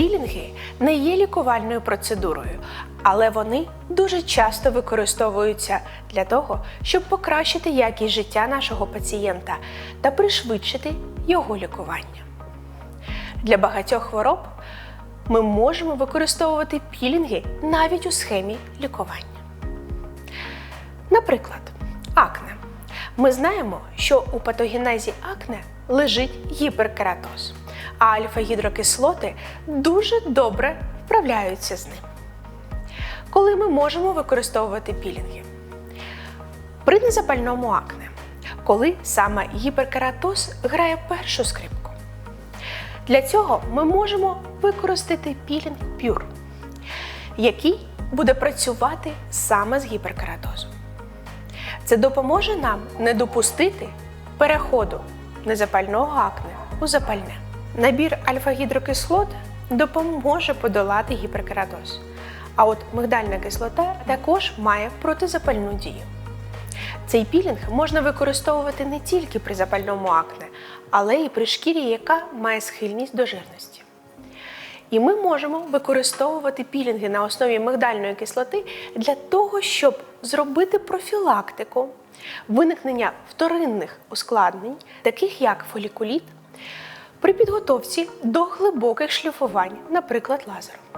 Пілінги не є лікувальною процедурою, але вони дуже часто використовуються для того, щоб покращити якість життя нашого пацієнта та пришвидшити його лікування. Для багатьох хвороб ми можемо використовувати пілінги навіть у схемі лікування. Наприклад, акне. Ми знаємо, що у патогенезі акне лежить гіперкератоз, а альфа-гідрокислоти дуже добре вправляються з ним. Коли ми можемо використовувати пілінги? При незапальному акне, коли саме гіперкератоз грає першу скрипку. Для цього ми можемо використати пілінг Pure, який буде працювати саме з гіперкератозом. Це допоможе нам не допустити переходу незапального акне у запальне. Набір альфа-гідрокислот допоможе подолати гіперкератоз. А от мигдальна кислота також має протизапальну дію. Цей пілінг можна використовувати не тільки при запальному акне, але й при шкірі, яка має схильність до жирності. І ми можемо використовувати пілінги на основі мигдальної кислоти для того, щоб зробити профілактику виникнення вторинних ускладнень, таких як фолікуліт, при підготовці до глибоких шліфувань, наприклад, лазером.